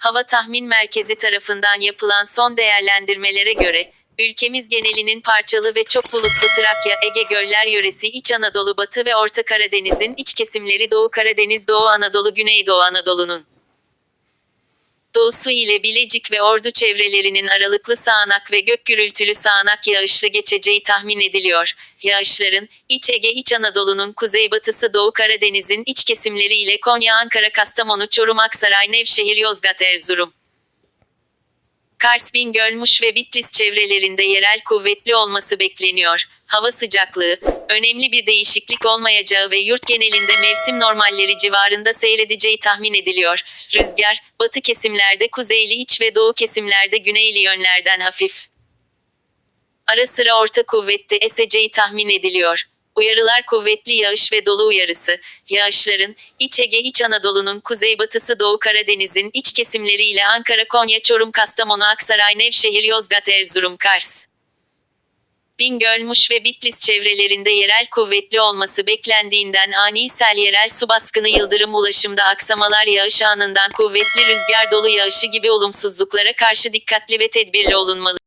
Hava Tahmin Merkezi tarafından yapılan son değerlendirmelere göre, ülkemiz genelinin parçalı ve çok bulutlu Trakya, Ege Göller Yöresi, İç Anadolu, Batı ve Orta Karadeniz'in iç kesimleri Doğu Karadeniz, Doğu Anadolu, Güneydoğu Anadolu'nun doğusu ile Bilecik ve Ordu çevrelerinin aralıklı sağanak ve gök gürültülü sağanak yağışlı geçeceği tahmin ediliyor. Yağışların, İç Ege İç Anadolu'nun kuzeybatısı Doğu Karadeniz'in iç kesimleri ile Konya, Ankara, Kastamonu, Çorum, Aksaray, Nevşehir, Yozgat, Erzurum. Kars, Bingöl, Muş ve Bitlis çevrelerinde yerel kuvvetli olması bekleniyor. Hava sıcaklığı, önemli bir değişiklik olmayacağı ve yurt genelinde mevsim normalleri civarında seyredeceği tahmin ediliyor. Rüzgar, batı kesimlerde kuzeyli iç ve doğu kesimlerde güneyli yönlerden hafif. Ara sıra orta kuvvette eseceği tahmin ediliyor. Uyarılar kuvvetli yağış ve dolu uyarısı. Yağışların, İç Ege İç Anadolu'nun kuzeybatısı Doğu Karadeniz'in iç kesimleriyle Ankara, Konya, Çorum, Kastamonu, Aksaray, Nevşehir, Yozgat, Erzurum, Kars. Bingöl, Muş ve Bitlis çevrelerinde yerel kuvvetli olması beklendiğinden ani sel yerel su baskını yıldırım ulaşımda aksamalar yağış anından kuvvetli rüzgar dolu yağışı gibi olumsuzluklara karşı dikkatli ve tedbirli olunmalı.